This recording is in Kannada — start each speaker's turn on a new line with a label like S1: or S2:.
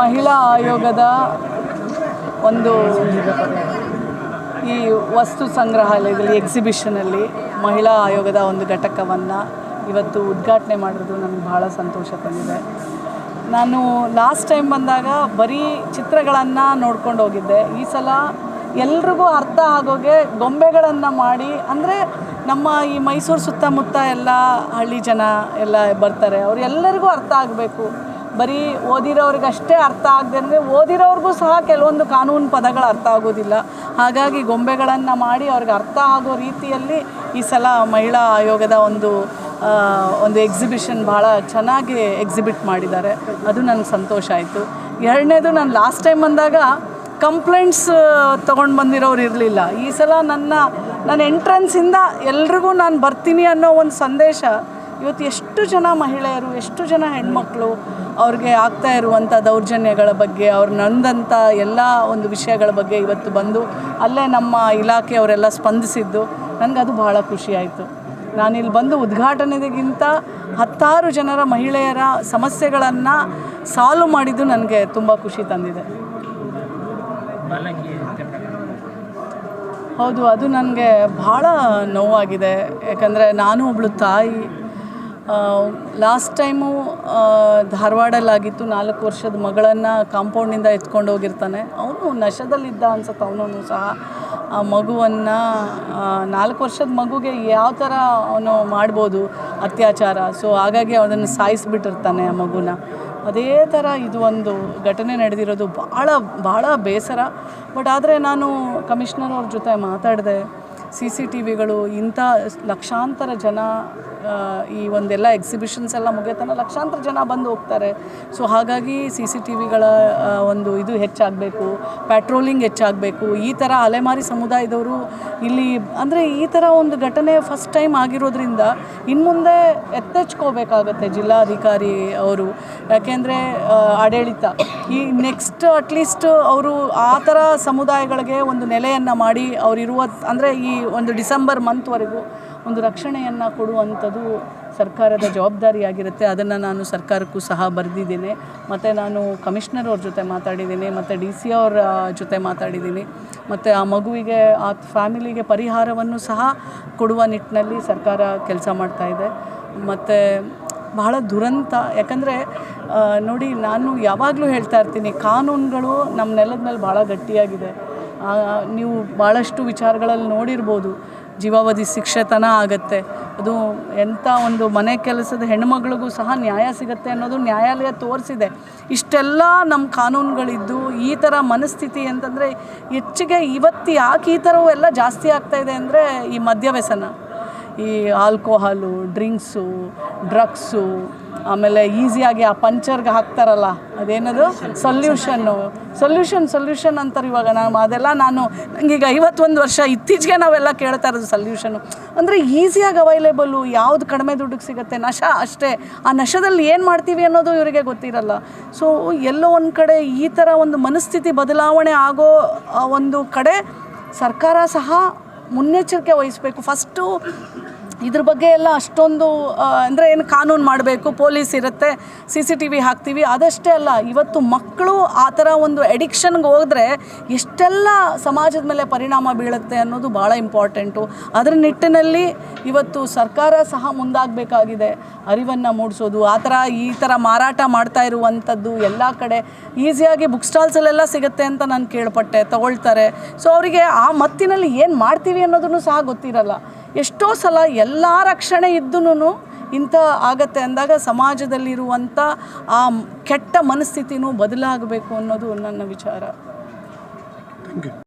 S1: ಮಹಿಳಾ ಆಯೋಗದ ಒಂದು ಈ ವಸ್ತು ಸಂಗ್ರಹಾಲಯದಲ್ಲಿ ಎಕ್ಸಿಬಿಷನಲ್ಲಿ ಮಹಿಳಾ ಆಯೋಗದ ಒಂದು ಘಟಕವನ್ನು ಇವತ್ತು ಉದ್ಘಾಟನೆ ಮಾಡಿರೋದು ನನಗೆ ಭಾಳ ಸಂತೋಷ ತಂದಿದೆ. ನಾನು ಲಾಸ್ಟ್ ಟೈಮ್ ಬಂದಾಗ ಬರೀ ಚಿತ್ರಗಳನ್ನು ನೋಡ್ಕೊಂಡು ಹೋಗಿದ್ದೆ. ಈ ಸಲ ಎಲ್ರಿಗೂ ಅರ್ಥ ಆಗೋಗೆ ಗೊಂಬೆಗಳನ್ನು ಮಾಡಿ, ಅಂದರೆ ನಮ್ಮ ಈ ಮೈಸೂರು ಸುತ್ತಮುತ್ತ ಎಲ್ಲ ಹಳ್ಳಿ ಜನ ಎಲ್ಲ ಬರ್ತಾರೆ. ಅವರೆಲ್ಲರಿಗೂ ಅರ್ಥ ಆಗಬೇಕು. ಬರೀ ಓದಿರೋರಿಗಷ್ಟೇ ಅರ್ಥ ಆಗದೆ ಓದಿರೋರಿಗೂ ಸಹ ಕೆಲವೊಂದು ಕಾನೂನು ಪದಗಳು ಅರ್ಥ ಆಗೋದಿಲ್ಲ. ಹಾಗಾಗಿ ಗೊಂಬೆಗಳನ್ನು ಮಾಡಿ ಅವ್ರಿಗೆ ಅರ್ಥ ಆಗೋ ರೀತಿಯಲ್ಲಿ ಈ ಸಲ ಮಹಿಳಾ ಆಯೋಗದ ಒಂದು ಒಂದು ಎಕ್ಸಿಬಿಷನ್ ಭಾಳ ಚೆನ್ನಾಗಿ ಎಕ್ಸಿಬಿಟ್ ಮಾಡಿದ್ದಾರೆ. ಅದು ನನಗೆ ಸಂತೋಷ ಆಯಿತು. ಎರಡನೇದು ನಾನು ಲಾಸ್ಟ್ ಟೈಮ್ ಬಂದಾಗ ಕಂಪ್ಲೇಂಟ್ಸ್ ತೊಗೊಂಡು ಬಂದಿರೋರು ಇರಲಿಲ್ಲ. ಈ ಸಲ ನನ್ನ ನನ್ನ ಎಂಟ್ರೆನ್ಸಿಂದ ಎಲ್ರಿಗೂ ನಾನು ಬರ್ತೀನಿ ಅನ್ನೋ ಒಂದು ಸಂದೇಶ, ಇವತ್ತು ಎಷ್ಟು ಜನ ಮಹಿಳೆಯರು, ಎಷ್ಟು ಜನ ಹೆಣ್ಮಕ್ಳು ಅವ್ರಿಗೆ ಆಗ್ತಾ ಇರುವಂಥ ದೌರ್ಜನ್ಯಗಳ ಬಗ್ಗೆ, ಅವ್ರು ನಂದಂಥ ಎಲ್ಲ ಒಂದು ವಿಷಯಗಳ ಬಗ್ಗೆ ಇವತ್ತು ಬಂದು ಅಲ್ಲೇ ನಮ್ಮ ಇಲಾಖೆಯವರೆಲ್ಲ ಸ್ಪಂದಿಸಿದ್ದು ನನಗೆ ಅದು ಬಹಳ ಖುಷಿಯಾಯಿತು ನಾನಿಲ್ಲಿ ಬಂದು ಉದ್ಘಾಟನೆಗಿಂತ ಹತ್ತಾರು ಜನರ ಮಹಿಳೆಯರ ಸಮಸ್ಯೆಗಳನ್ನು ಸಾಲ್ವ್ ಮಾಡಿದ್ದು ನನಗೆ ತುಂಬ ಖುಷಿ ತಂದಿದೆ. ಹೌದು, ಅದು ನನಗೆ ಭಾಳ ನೋವಾಗಿದೆ. ಯಾಕಂದರೆ ನಾನು ಒಬ್ಳು ತಾಯಿ. ಲಾಸ್ಟ್ ಟೈಮು ಧಾರವಾಡಲ್ಲಾಗಿತ್ತು, ನಾಲ್ಕು ವರ್ಷದ ಮಗಳನ್ನು ಕಾಂಪೌಂಡಿಂದ ಎತ್ಕೊಂಡು ಹೋಗಿರ್ತಾನೆ. ಅವನು ನಶದಲ್ಲಿದ್ದ ಅನ್ಸುತ್ತೆ ಅವನು ಸಹ. ಆ ಮಗುವನ್ನು ನಾಲ್ಕು ವರ್ಷದ ಮಗುಗೆ ಯಾವ ಥರ ಅವನು ಮಾಡ್ಬೋದು. ಅತ್ಯಾಚಾರ. ಸೊ ಹಾಗಾಗಿ ಅದನ್ನು ಸಾಯಿಸಿಬಿಟ್ಟಿರ್ತಾನೆ ಆ ಮಗುನ. ಅದೇ ಥರ ಇದು ಒಂದು ಘಟನೆ ನಡೆದಿರೋದು ಭಾಳ ಭಾಳ ಬೇಸರ. ಬಟ್ ಆದರೆ ನಾನು ಕಮಿಷ್ನರ್ ಅವ್ರ ಜೊತೆ ಮಾತಾಡಿದೆ. ಸಿ ಸಿ ಟಿ ವಿಗಳು ಇಂಥ ಲಕ್ಷಾಂತರ ಜನ ಈ ಒಂದೆಲ್ಲ ಎಕ್ಸಿಬಿಷನ್ಸ್ ಎಲ್ಲ ಮುಗಿಯತನ ಲಕ್ಷಾಂತರ ಜನ ಬಂದು ಹೋಗ್ತಾರೆ. ಸೊ ಹಾಗಾಗಿ ಸಿ ಸಿ ಟಿ ವಿಗಳ ಒಂದು ಇದು ಹೆಚ್ಚಾಗಬೇಕು ಪ್ಯಾಟ್ರೋಲಿಂಗ್ ಹೆಚ್ಚಾಗಬೇಕು. ಈ ಥರ ಅಲೆಮಾರಿ ಸಮುದಾಯದವರು ಇಲ್ಲಿ, ಅಂದರೆ ಈ ಥರ ಒಂದು ಘಟನೆ ಫಸ್ಟ್ ಟೈಮ್ ಆಗಿರೋದ್ರಿಂದ ಇನ್ನು ಮುಂದೆ ಎತ್ತೆಚ್ಕೋಬೇಕಾಗತ್ತೆ ಜಿಲ್ಲಾಧಿಕಾರಿ ಅವರು. ಯಾಕೆಂದರೆ ಆಡಳಿತ. ಈ ನೆಕ್ಸ್ಟ್ ಅಟ್ಲೀಸ್ಟ್ ಅವರು ಆ ಥರ ಸಮುದಾಯಗಳಿಗೆ ಒಂದು ನೆಲೆಯನ್ನು ಮಾಡಿ ಅವರಿರುವ, ಅಂದರೆ ಈ ಒಂದು ಡಿಸೆಂಬರ್ ಮಂತ್ವರೆಗೂ ಒಂದು ರಕ್ಷಣೆಯನ್ನು ಕೊಡುವಂಥದ್ದು ಸರ್ಕಾರದ ಜವಾಬ್ದಾರಿಯಾಗಿರುತ್ತೆ. ಅದನ್ನು ನಾನು ಸರ್ಕಾರಕ್ಕೂ ಸಹ ಬರೆದಿದ್ದೇನೆ. ಮತ್ತು ನಾನು ಕಮಿಷ್ನರ್ ಅವ್ರ ಜೊತೆ ಮಾತಾಡಿದ್ದೀನಿ, ಮತ್ತು ಡಿ ಸಿ ಅವರ ಜೊತೆ ಮಾತಾಡಿದ್ದೀನಿ. ಮತ್ತು ಆ ಮಗುವಿಗೆ, ಆ ಫ್ಯಾಮಿಲಿಗೆ ಪರಿಹಾರವನ್ನು ಸಹ ಕೊಡುವ ನಿಟ್ಟಿನಲ್ಲಿ ಸರ್ಕಾರ ಕೆಲಸ ಮಾಡ್ತಾಯಿದೆ ಮತ್ತು ಬಹಳ ದುರಂತ, ಯಾಕಂದರೆ ನೋಡಿ, ನಾನು ಯಾವಾಗಲೂ ಹೇಳ್ತಾ ಇರ್ತೀನಿ, ಕಾನೂನುಗಳು ನಮ್ಮ ನೆಲದ ಮೇಲೆ ಭಾಳ ಗಟ್ಟಿಯಾಗಿದೆ. ನೀವು ಭಾಳಷ್ಟು ವಿಚಾರಗಳಲ್ಲಿ ನೋಡಿರ್ಬೋದು. ಜೀವಾವಧಿ ಶಿಕ್ಷೆತನ ಆಗುತ್ತೆ. ಅದು ಎಂಥ ಒಂದು ಮನೆ ಕೆಲಸದ ಹೆಣ್ಮಗಳಿಗೂ ಸಹ ನ್ಯಾಯ ಸಿಗುತ್ತೆ ಅನ್ನೋದು ನ್ಯಾಯಾಲಯ ತೋರಿಸಿದೆ. ಇಷ್ಟೆಲ್ಲ ನಮ್ಮ ಕಾನೂನುಗಳಿದ್ದು ಈ ಥರ ಮನಸ್ಥಿತಿ ಅಂತಂದರೆ ಹೆಚ್ಚಿಗೆ ಇವತ್ತು ಯಾಕೆ ಈ ಥರವೂ ಎಲ್ಲ ಜಾಸ್ತಿ ಆಗ್ತಾ ಇದೆ ಅಂದರೆ ಈ ಮದ್ಯವ್ಯಸನ ಈ ಆಲ್ಕೋಹಾಲು, ಡ್ರಿಂಕ್ಸು, ಡ್ರಗ್ಸು, ಆಮೇಲೆ ಈಸಿಯಾಗಿ ಆ ಪಂಚರ್ಗೆ ಹಾಕ್ತಾರಲ್ಲ, ಅದೇನದು? ಸೊಲ್ಯೂಷನ್ನು. ಸೊಲ್ಯೂಷನ್ ಸೊಲ್ಯೂಷನ್ ಅಂತಾರೆ ಇವಾಗ ನಾನು ಅದೆಲ್ಲ ನಾನು ನನಗೀಗ ಐವತ್ತೊಂದು ವರ್ಷ ಇತ್ತೀಚೆಗೆ ನಾವೆಲ್ಲ ಕೇಳ್ತಾ ಇರೋದು ಸೊಲ್ಯೂಷನು ಅಂದರೆ ಈಸಿಯಾಗಿ ಅವೈಲೇಬಲ್ಲು ಯಾವುದು ಕಡಿಮೆ ದುಡ್ಡಿಗೆ ಸಿಗುತ್ತೆ? ನಶ ಅಷ್ಟೇ. ಆ ನಶದಲ್ಲಿ ಏನು ಮಾಡ್ತೀವಿ ಅನ್ನೋದು ಇವರಿಗೆ ಗೊತ್ತಿರಲ್ಲ. ಸೊ ಎಲ್ಲೋ ಒಂದು ಕಡೆ ಈ ಥರ ಒಂದು ಮನಸ್ಥಿತಿ ಬದಲಾವಣೆ ಆಗೋ ಒಂದು ಕಡೆ ಸರ್ಕಾರ ಸಹ ಮುನ್ನೆಚ್ಚರಿಕೆ ವಹಿಸಬೇಕು. ಫಸ್ಟು ಇದ್ರ ಬಗ್ಗೆ ಎಲ್ಲ ಅಷ್ಟೊಂದು ಅಂದರೆ ಏನು ಕಾನೂನು ಮಾಡಬೇಕು, ಪೊಲೀಸ್ ಇರುತ್ತೆ, ಸಿ ಸಿ ಟಿ ವಿ ಹಾಕ್ತೀವಿ, ಅದಷ್ಟೇ ಅಲ್ಲ, ಇವತ್ತು ಮಕ್ಕಳು ಆ ಥರ ಒಂದು ಎಡಿಕ್ಷನ್ಗೆ ಹೋದರೆ ಎಷ್ಟೆಲ್ಲ ಸಮಾಜದ ಮೇಲೆ ಪರಿಣಾಮ ಬೀಳುತ್ತೆ ಅನ್ನೋದು ಭಾಳ ಇಂಪಾರ್ಟೆಂಟು ಅದರ ನಿಟ್ಟಿನಲ್ಲಿ ಇವತ್ತು ಸರ್ಕಾರ ಸಹ ಮುಂದಾಗಬೇಕಾಗಿದೆ. ಅರಿವನ್ನು ಮೂಡಿಸೋದು, ಆ ಥರ ಈ ಥರ ಮಾರಾಟ ಮಾಡ್ತಾ ಇರುವಂಥದ್ದು ಎಲ್ಲ ಕಡೆ ಈಸಿಯಾಗಿ ಬುಕ್ ಸ್ಟಾಲ್ಸಲ್ಲೆಲ್ಲ ಸಿಗುತ್ತೆ ಅಂತ ನಾನು ಕೇಳ್ಪಟ್ಟೆ, ತಗೊಳ್ತಾರೆ. ಸೊ ಅವರಿಗೆ ಆ ಮತ್ತಿನಲ್ಲಿ ಏನು ಮಾಡ್ತೀವಿ ಅನ್ನೋದನ್ನು ಸಹ ಗೊತ್ತಿರಲ್ಲ. ಎಷ್ಟೋ ಸಲ ಎಲ್ಲ ರಕ್ಷಣೆ ಇದ್ದೂ ಇಂಥ ಆಗತ್ತೆ. ಅಂದಾಗ ಸಮಾಜದಲ್ಲಿರುವಂಥ ಆ ಕೆಟ್ಟ ಮನಸ್ಥಿತಿನೂ ಬದಲಾಗಬೇಕು ಅನ್ನೋದು ನನ್ನ ವಿಚಾರ.